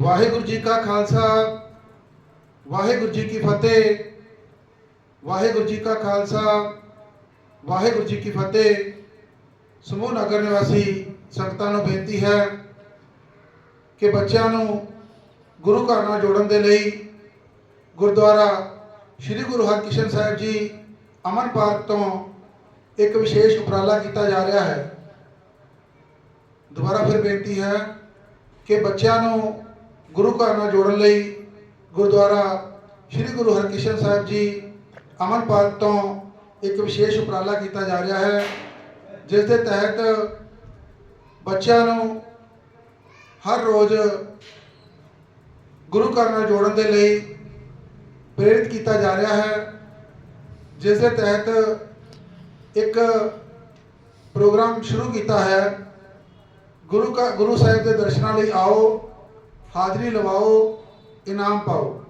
ਵਾਹਿਗੁਰੂ ਜੀ ਕਾ ਖਾਲਸਾ, ਵਾਹਿਗੁਰੂ ਜੀ ਕੀ ਫਤਿਹ, ਵਾਹਿਗੁਰੂ ਜੀ ਕਾ ਖਾਲਸਾ, ਵਾਹਿਗੁਰੂ ਜੀ ਕੀ ਫਤਿਹ। ਸਮੂਹ ਨਗਰ ਨਿਵਾਸੀ ਸੰਗਤਾਂ ਨੂੰ ਬੇਨਤੀ ਹੈ ਕਿ ਬੱਚਿਆਂ ਨੂੰ ਗੁਰੂ ਘਰ ਨਾਲ ਜੋੜਨ ਦੇ ਲਈ ਗੁਰਦੁਆਰਾ ਸ੍ਰੀ ਗੁਰੂ ਹਰਕ੍ਰਿਸ਼ਨ ਸਾਹਿਬ ਜੀ ਅਮਨ ਪਾਰਕ ਤੋਂ ਇੱਕ ਵਿਸ਼ੇਸ਼ ਉਪਰਾਲਾ ਕੀਤਾ ਜਾ ਰਿਹਾ ਹੈ। ਦੁਬਾਰਾ ਫਿਰ ਬੇਨਤੀ ਹੈ ਕਿ ਬੱਚਿਆਂ ਨੂੰ ਗੁਰੂ ਘਰ ਨਾਲ ਜੋੜਨ ਲਈ ਗੁਰਦੁਆਰਾ ਸ੍ਰੀ ਗੁਰੂ ਹਰਕ੍ਰਿਸ਼ਨ ਸਾਹਿਬ ਜੀ ਅਮਨਪਾਲ ਤੋਂ ਇੱਕ ਵਿਸ਼ੇਸ਼ ਉਪਰਾਲਾ ਕੀਤਾ ਜਾ ਰਿਹਾ ਹੈ, ਜਿਸ ਦੇ ਤਹਿਤ ਬੱਚਿਆਂ ਨੂੰ ਹਰ ਰੋਜ਼ ਗੁਰੂ ਘਰ ਨਾਲ ਜੋੜਨ ਦੇ ਲਈ ਪ੍ਰੇਰਿਤ ਕੀਤਾ ਜਾ ਰਿਹਾ ਹੈ, ਜਿਸ ਦੇ ਤਹਿਤ ਇੱਕ ਪ੍ਰੋਗਰਾਮ ਸ਼ੁਰੂ ਕੀਤਾ ਹੈ ਗੁਰੂ ਕਾ ਗੁਰੂ ਸਾਹਿਬ ਦੇ ਦਰਸ਼ਨਾਂ ਲਈ ਆਓ, ਹਾਜ਼ਰੀ ਲਵਾਓ, ਇਨਾਮ ਪਾਓ।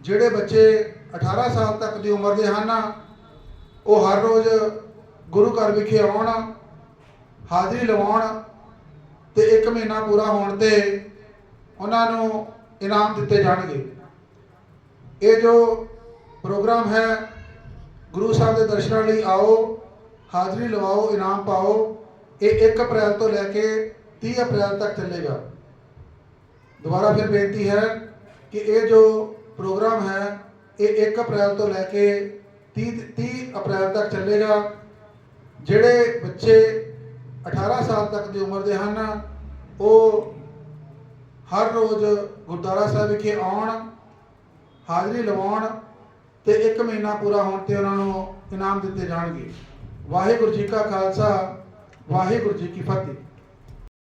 ਜਿਹੜੇ ਬੱਚੇ 18 ਸਾਲ ਤੱਕ ਦੀ ਉਮਰ ਦੇ ਹਨ, ਉਹ ਹਰ ਰੋਜ਼ ਗੁਰੂ ਘਰ ਵਿਖੇ ਆਉਣ, ਹਾਜ਼ਰੀ ਲਵਾਉਣ ਤੇ 1 ਮਹੀਨਾ ਪੂਰਾ ਹੋਣ ਤੇ ਉਹਨਾਂ ਨੂੰ ਇਨਾਮ ਦਿੱਤੇ ਜਾਣਗੇ। ਇਹ ਜੋ ਪ੍ਰੋਗਰਾਮ ਹੈ, ਗੁਰੂ ਸਾਹਿਬ ਦੇ ਦਰਸ਼ਨਾਂ ਲਈ ਆਓ, ਹਾਜ਼ਰੀ ਲਵਾਓ, ਇਨਾਮ ਪਾਓ। ਇਹ 1 ਅਪ੍ਰੈਲ ਤੋਂ ਲੈ ਕੇ 30 ਅਪ੍ਰੈਲ ਤੱਕ ਚੱਲੇਗਾ। ਦੁਬਾਰਾ ਫਿਰ ਬੇਨਤੀ ਹੈ ਕਿ ਇਹ ਜੋ ਪ੍ਰੋਗਰਾਮ ਹੈ, ਇਹ 1 ਅਪ੍ਰੈਲ ਤੋਂ ਲੈ ਕੇ 30 30 ਅਪ੍ਰੈਲ ਤੱਕ ਚੱਲੇਗਾ। ਜਿਹੜੇ ਬੱਚੇ 18 ਸਾਲ ਤੱਕ ਦੀ ਉਮਰ ਦੇ ਹਨ, ਉਹ ਹਰ ਰੋਜ਼ ਗੁਰਦੁਆਰਾ ਸਾਹਿਬ ਵਿਖੇ ਆਉਣ, ਹਾਜ਼ਰੀ ਲਵਾਉਣ ਤੇ 1 ਮਹੀਨਾ ਪੂਰਾ ਹੋਣ ਤੇ ਉਹਨਾਂ ਨੂੰ ਇਨਾਮ ਦਿੱਤੇ ਜਾਣਗੇ। ਵਾਹਿਗੁਰੂ ਜੀ ਕਾ ਖਾਲਸਾ ਵਾਹਿਗੁਰੂ ਜੀ ਕੀ ਫਤਿਹ।